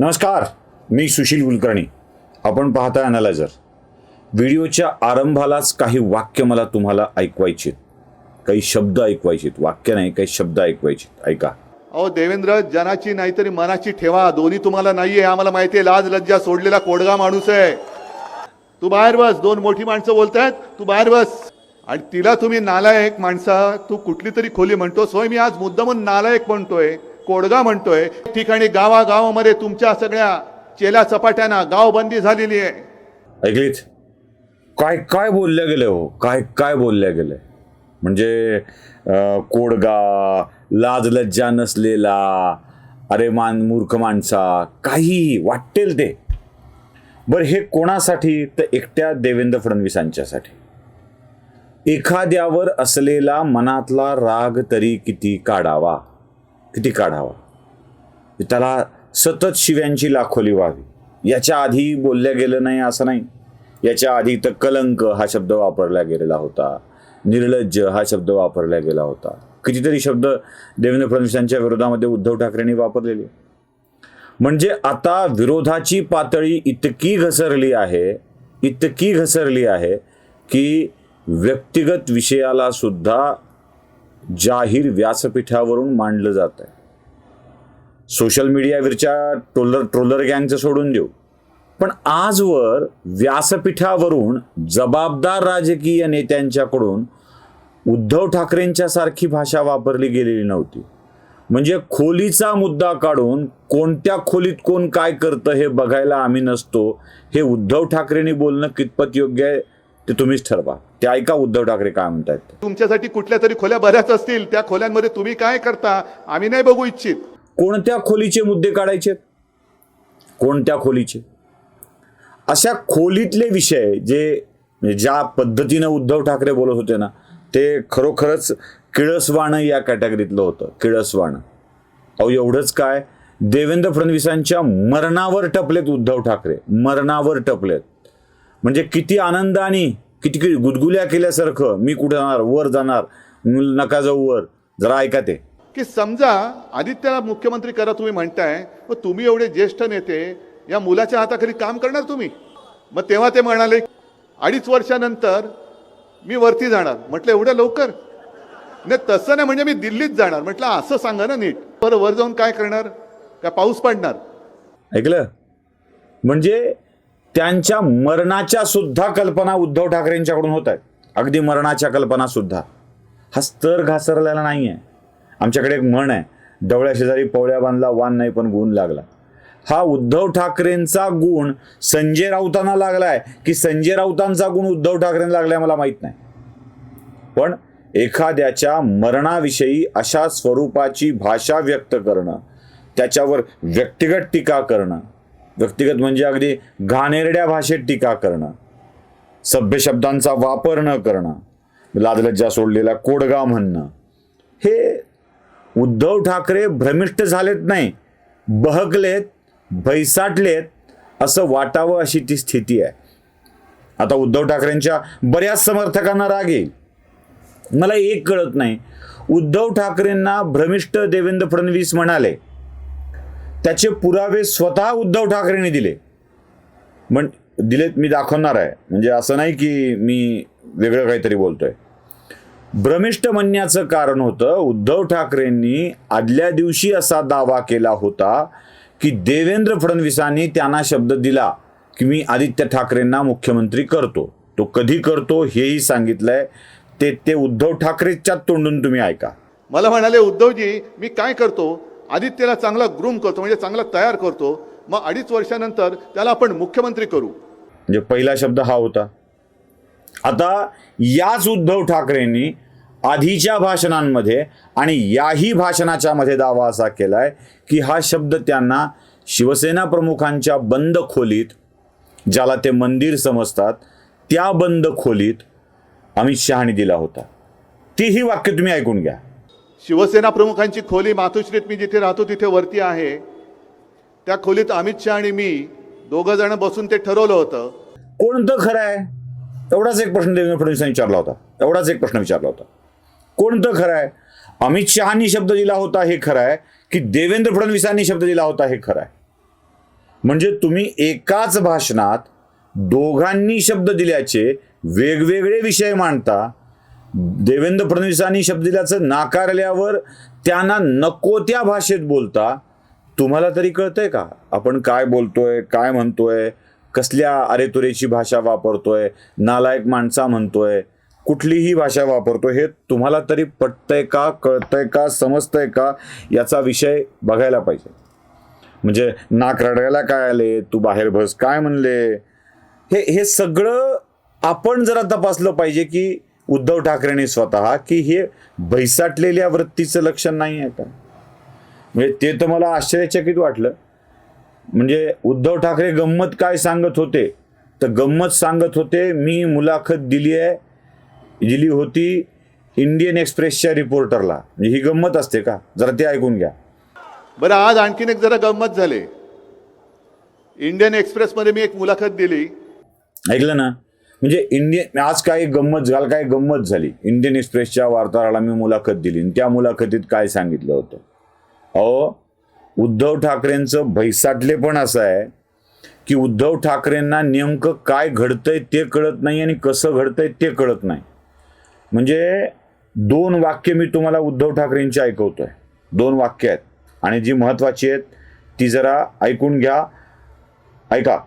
नमस्कार मी सुशील कुलकर्णी. आपण पाहताय अनालायझर व्हिडिओच्या आरंभालाच काही वाक्य मला तुम्हाला ऐकवायचे काही शब्द ऐकवायचे वाक्य नाही काही शब्द ऐकवायचे ऐका. अहो देवेंद्र जनाची नाहीतरी मनाची ठेवा. दोन्ही तुम्हाला नाहीये आम्हाला माहितीये लाज लज्जा सोडलेला कोडगा माणूस आहे. तू बाहेर बस दोन मोठी माणसं बोलतायत तू बाहेर बस. आणि तिला तुम्ही नालायक माणसा तू कुठली तरी खोली म्हणतोस होय मी आज मुद्दामून नालायक म्हणतोय. कोडगा म्हणतोय ठिकाणी गावागावामध्ये तुमच्या सगळ्या चेल्या चपाट्यांना गावबंदी झालेली आहे. ऐकलीच. काय काय बोलल्या गेले हो? काय काय बोलल्या गेले म्हणजे अं, कोडगा लाज लज्जा नसलेला अरे मान मूर्ख माणसा काहीही वाटेल ते. बरं हे कोणासाठी? तर एकट्या देवेंद्र फडणवीसांच्यासाठी. एखाद्यावर असलेला मनातला राग तरी किती काढावा? किती काढावा? त्याला सतत शिव्यांची लाखोली व्हावी. याच्या आधी बोलल्या गेलं नाही असं नाही. याच्या आधी तर कलंक हा शब्द वापरला गेलेला होता. निर्लज्ज हा शब्द वापरला गेला होता. कितीतरी शब्द देवेंद्र फडणवीसांच्या विरोधामध्ये उद्धव ठाकरेंनी वापरलेले. म्हणजे आता विरोधाची पातळी इतकी घसरली आहे इतकी घसरली आहे की व्यक्तिगत विषयाला सुद्धा जाहीर व्यासपीठावरून मांडलं जात आहे सोशल मीडियावरच्या ट्रोलर ट्रोलर गँगचं सोडून देऊ. पण आजवर व्यासपीठावरून जबाबदार राजकीय नेत्यांच्याकडून उद्धव ठाकरेंच्या सारखी भाषा वापरली गेलेली नव्हती. म्हणजे खोलीचा मुद्दा काढून कोणत्या खोलीत कोण काय करतं हे बघायला आम्ही नसतो हे उद्धव ठाकरेंनी बोलणं कितपत योग्य आहे ते तुम्हीच ठरवा. ते ऐका उद्धव ठाकरे काय म्हणतायत. ते. तुमच्यासाठी कुठल्या तरी खोल्या बऱ्याच असतील. त्या खोल्यांमध्ये तुम्ही काय करता आम्ही नाही बघू इच्छित. कोणत्या खोलीचे मुद्दे काढायचे? कोणत्या खोलीचे? अशा खोलीतले विषय जे म्हणजे ज्या पद्धतीनं उद्धव ठाकरे बोलत होते ना ते खरोखरच किळसवाणं या कॅटेगरीतलं होतं. किळसवाणं. अहो एवढंच काय? देवेंद्र फडणवीसांच्या मरणावर टपलेत उद्धव ठाकरे. मरणावर टपलेत. म्हणजे किती आनंदाने किती किती गुदगुल्या केल्यासारखं मी कुठे जाणार वर जाणार नका जाऊ वर. जरा ऐका ते. की समजा आदित्यला मुख्यमंत्री करा तुम्ही म्हणताय व तुम्ही एवढे ज्येष्ठ नेते या मुलाच्या हाताखाली काम करणार तुम्ही? मग तेव्हा ते म्हणाले अडीच वर्षानंतर मी वरती जाणार. म्हटलं एवढं लवकर? नाही तसं नाही म्हणजे मी दिल्लीत जाणार. म्हटलं असं सांगा ना नीट. बरं वर जाऊन काय करणार? काय पाऊस पडणार? ऐकलं? म्हणजे त्यांच्या मरणाच्या सुद्धा कल्पना उद्धव ठाकरेंच्याकडून होत आहेत. अगदी मरणाच्या कल्पना सुद्धा. हा स्तर घासरलेला नाही आहे आमच्याकडे एक म्हण आहे डवळ्या शेजारी पवळ्या बांधला वान नाही पण गुण लागला. हा उद्धव ठाकरेंचा गुण संजय राऊतांना लागलाय की संजय राऊतांचा गुण उद्धव ठाकरेंना लागलाय मला माहीत नाही. पण एखाद्याच्या मरणाविषयी अशा स्वरूपाची भाषा व्यक्त करणं त्याच्यावर व्यक्तिगत टीका करणं व्यक्तिगत म्हणजे अगदी घाणेरड्या भाषेत टीका करणं सभ्य शब्दांचा वापर न करणं लादलज्जा सोडलेला कोडगा म्हणणं हे उद्धव ठाकरे भ्रमिष्ट झालेत नाही बहकलेत भैसाटलेत असं वाटावं अशी ती स्थिती आहे. आता उद्धव ठाकरेंच्या बऱ्याच समर्थकांना राग येईल. मला एक कळत नाही उद्धव ठाकरेंना भ्रमिष्ट देवेंद्र फडणवीस म्हणाले त्याचे पुरावे स्वतः उद्धव ठाकरेंनी दिले. म्हण दिलेत मी दाखवणार आहे. म्हणजे असं नाही की मी वेगळं काहीतरी बोलतोय. भ्रमिष्ट म्हणण्याचं कारण होतं उद्धव ठाकरेंनी आदल्या दिवशी असा दावा केला होता की देवेंद्र फडणवीसांनी त्यांना शब्द दिला की मी आदित्य ठाकरेंना मुख्यमंत्री करतो. तो कधी करतो हेही सांगितलंय. ते ते उद्धव ठाकरेच्या तोंडून तुम्ही ऐका. मला म्हणाले उद्धवजी मी काय करतो? आदित्यला चांगला ग्रूम करतो म्हणजे चांगला तयार करतो. मग अडीच वर्षानंतर त्याला आपण मुख्यमंत्री करू. म्हणजे पहिला शब्द हा होता. आता याच उद्धव ठाकरेंनी आधीच्या भाषणांमध्ये आणि याही भाषणाच्या मध्ये दावा असा केलाय की हा शब्द त्यांना शिवसेना प्रमुखांच्या बंद खोलीत ज्याला ते मंदिर समजतात त्या बंद खोलीत अमित शहानी दिला होता. तीही वाक्य तुम्ही ऐकून घ्या. शिवसेना प्रमुखांची खोली मातोश्रीत मी जिथे राहतो तिथे वरती आहे. त्या खोलीत अमित शहा आणि मी दोघं जण बसून ते ठरवलं होतं. कोणतं खरं आहे? एवढाच एक प्रश्न देवेंद्र फडणवीसांनी विचारला होता. एवढाच एक प्रश्न विचारला होता. कोणतं खरं आहे? अमित शहानी शब्द दिला होता हे खरं आहे की देवेंद्र फडणवीसांनी शब्द दिला होता हे खरं आहे? म्हणजे तुम्ही एकाच भाषणात दोघांनी शब्द दिल्याचे वेगवेगळे विषय मांडता देवेंद्र फडणवीसांनी शब्द दिल्याचं नाकारल्यावर त्यांना नको त्या भाषेत बोलता. तुम्हाला तरी कळतंय का? आपण काय बोलतोय काय म्हणतोय कसल्या अरेतुरेची भाषा वापरतोय नालायक माणसा म्हणतोय कुठलीही भाषा वापरतो हे तुम्हाला तरी पटतंय का कळतंय का समजतंय का याचा विषय बघायला पाहिजे. म्हणजे नाक रडायला काय आले तू बाहेर बस काय म्हणले? हे हे सगळं आपण जरा तपासलं पाहिजे की उद्धव ठाकरेंनी स्वतः की हे बैसाटलेल्या वृत्तीचं लक्षण नाही आहे का म्हणजे ते तर मला आश्चर्यचकित वाटलं. म्हणजे उद्धव ठाकरे गंमत काय सांगत होते? तर गंमत सांगत होते मी मुलाखत दिली आहे दिली होती इंडियन एक्सप्रेसच्या रिपोर्टरला. म्हणजे ही गंमत असते का? जरा ते ऐकून घ्या. बरं आज आणखीन एक जरा गंमत झाली. इंडियन एक्सप्रेसमध्ये मी एक मुलाखत दिली. ऐकलं ना? म्हणजे इंडियन आज काय गंमत झाल काय गंमत झाली. इंडियन एक्सप्रेसच्या वार्ताहराला मी मुलाखत दिली आणि त्या मुलाखतीत काय सांगितलं होतं? अहो उद्धव ठाकरेंचं भैसाटले पण असं आहे की उद्धव ठाकरेंना नेमकं काय घडतंय ते कळत नाही आणि कसं घडतंय ते कळत नाही. म्हणजे दोन वाक्य मी तुम्हाला उद्धव ठाकरेंची ऐकवतोय. दोन वाक्य आहेत. आणि जी महत्वाची आहेत ती जरा ऐकून घ्या. ऐका.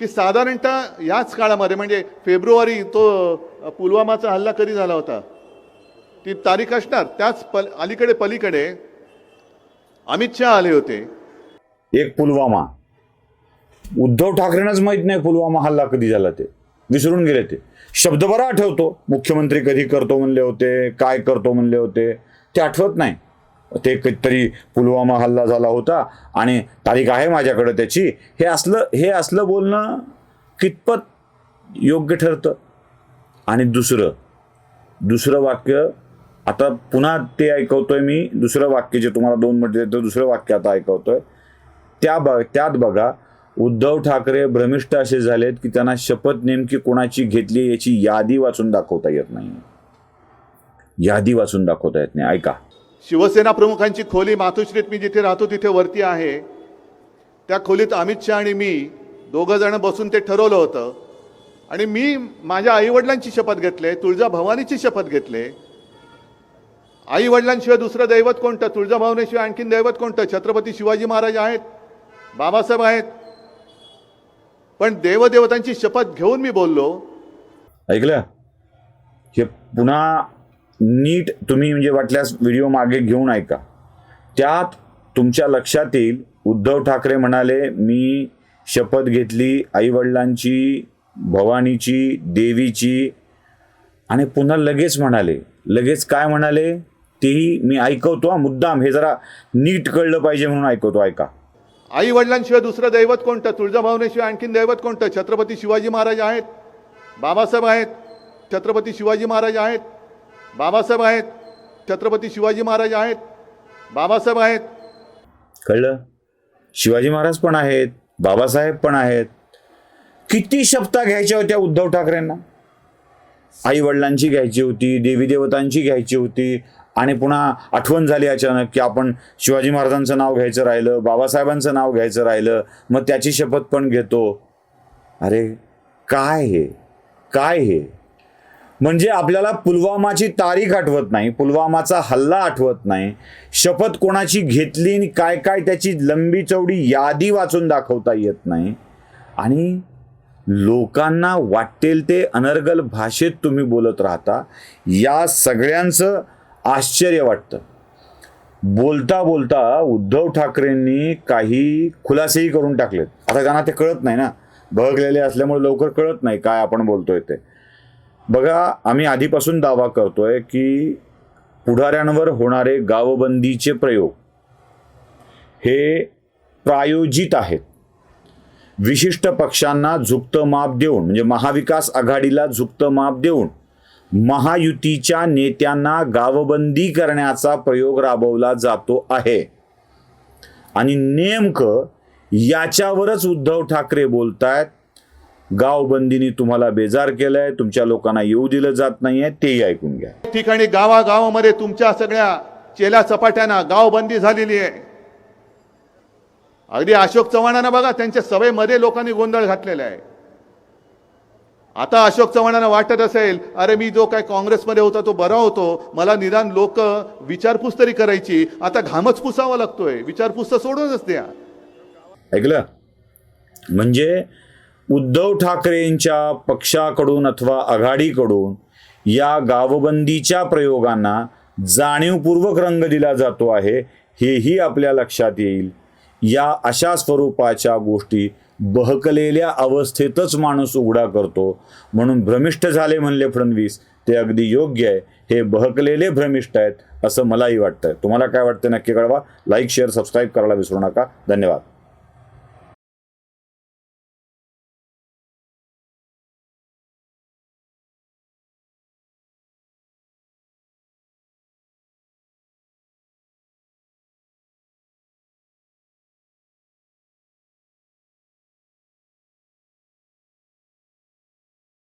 की साधारणतः याच काळामध्ये म्हणजे फेब्रुवारी तो पुलवामाचा हल्ला कधी झाला होता? ती तारीख असणार. त्याच पल अलीकडे पलीकडे अमित शहा आले होते. एक पुलवामा. उद्धव ठाकरेंनाच माहीत नाही पुलवामा हल्ला कधी झाला ते. विसरून गेले ते. शब्द बरा आठवतो. मुख्यमंत्री कधी करतो म्हणले होते काय करतो म्हणले होते ते आठवत नाही. ते कधीतरी पुलवामा हल्ला झाला होता आणि तारीख आहे माझ्याकडं त्याची. हे असलं हे असलं बोलणं कितपत योग्य ठरतं? आणि दुसरं दुसरं वाक्य आता पुन्हा ते ऐकवतोय मी दुसरं वाक्य जे तुम्हाला दोन म्हटले तर दुसरं वाक्य आता ऐकवतोय. त्या ब त्यात बघा उद्धव ठाकरे भ्रमिष्ट असे झालेत की त्यांना शपथ नेमकी कोणाची घेतली याची यादी वाचून दाखवता येत नाही. यादी वाचून दाखवता येत नाही. ऐका. शिवसेना प्रमुखांची खोली मातोश्रीत मी जिथे राहतो तिथे वरती आहे. त्या खोलीत अमित शहा आणि मी दोघं जण बसून ते ठरवलं होतं. आणि मी माझ्या आईवडिलांची शपथ घेतले तुळजा भवानीची शपथ घेतले. आईवडिलांशिवाय दुसरं दैवत कोणतं? तुळजाभवानीशिवाय आणखीन दैवत कोणतं? छत्रपती शिवाजी महाराज आहेत बाबासाहेब आहेत. पण देवदेवतांची शपथ घेऊन मी बोललो. ऐकलं? हे पुन्हा नीट तुम्ही म्हणजे वाटल्यास व्हिडिओ मागे घेऊन ऐका. त्यात तुमच्या लक्षात येईल उद्धव ठाकरे म्हणाले मी शपथ घेतली आईवडिलांची भवानीची देवीची. आणि पुन्हा लगेच म्हणाले लगेच काय म्हणाले? तेही मी ऐकवतो हा मुद्दाम हे जरा नीट कळलं पाहिजे म्हणून ऐकवतो ऐका. आई वडिलांशिवाय दुसरं दैवत कोणतं? तुळजाभवानीशिवाय आणखीन दैवत कोणतं? छत्रपती शिवाजी महाराज आहेत बाबासाहेब आहेत छत्रपती शिवाजी महाराज आहेत बाबासाहेब आहेत छत्रपती शिवाजी महाराज आहेत बाबासाहेब आहेत. कळलं? शिवाजी महाराज पण आहेत बाबासाहेब पण आहेत. किती शपथा घ्यायच्या होत्या उद्धव ठाकरेंना? आई वडिलांची घ्यायची होती देवी देवतांची घ्यायची होती आणि पुन्हा आठवण झाली अचानक की आपण शिवाजी महाराजांचं नाव घ्यायचं राहिलं बाबासाहेबांचं नाव घ्यायचं राहिलं मग त्याची शपथ पण घेतो. अरे काय हे? काय हे? म्हणजे आपल्याला पुलवामाची तारीख आठवत नाही पुलवामाचा हल्ला आठवत नाही. शपथ कोणाची घेतली आणि काय काय त्याची लंबी चौडी यादी वाचून दाखवता येत नाही. आणि लोकांना वाटेल ते अनर्गल भाषेत तुम्ही बोलत राहता या सगळ्यांचं आश्चर्य वाटतं. बोलता बोलता उद्धव ठाकरेंनी काही खुलासेही करून टाकलेत. आता त्यांना ते कळत नाही ना. बघलेले असल्यामुळे लवकर कळत नाही काय आपण बोलतोय ते. बघा आम्ही आधीपासून दावा करतोय की पुढाऱ्यांवर होणारे गावबंदीचे प्रयोग हे प्रायोजित आहेत. विशिष्ट पक्षांना झुकतं माप देऊन म्हणजे महाविकास आघाडीला झुकतं माप देऊन महायुतीच्या नेत्यांना गावबंदी करण्याचा प्रयोग राबवला जातो आहे. आणि नेमकं याच्यावरच उद्धव ठाकरे बोलतायत गावबंदीने तुम्हाला बेजार केलंय तुमच्या लोकांना येऊ दिलं जात नाहीये तेही ऐकून घ्या. ठिकाणी गावागावामध्ये तुमच्या सगळ्या चेल्या चपाट्यांना गावबंदी झालेली आहे. अगदी अशोक चव्हाणांना बघा त्यांच्या सभेमध्ये लोकांनी गोंधळ घातलेला आहे. आता अशोक चव्हाणांना वाटत असेल अरे मी जो काय काँग्रेसमध्ये होता तो बरा होतो मला निदान लोक विचारपूस तरी करायची आता घामच पुसावा लागतोय विचारपूस तर सोडूनच द्या. ऐकलं? म्हणजे उद्धव ठाकरेंच्या पक्षाकडून अथवा आघाडीकडून या गावबंदीच्या प्रयोगांना जाणीवपूर्वक रंग दिला जातो आहे हेही आपल्या लक्षात येईल. या अशा स्वरूपाच्या गोष्टी बहकलेल्या अवस्थेतच माणूस उघडा करतो. म्हणून भ्रमिष्ठ झाले म्हणले फडणवीस ते अगदी योग्य आहे. हे बहकलेले भ्रमिष्ठ आहेत असं मलाही वाटतं तुम्हाला काय वाटतं नक्की कळवा. लाईक शेअर सबस्क्राईब करायला विसरू नका. धन्यवाद.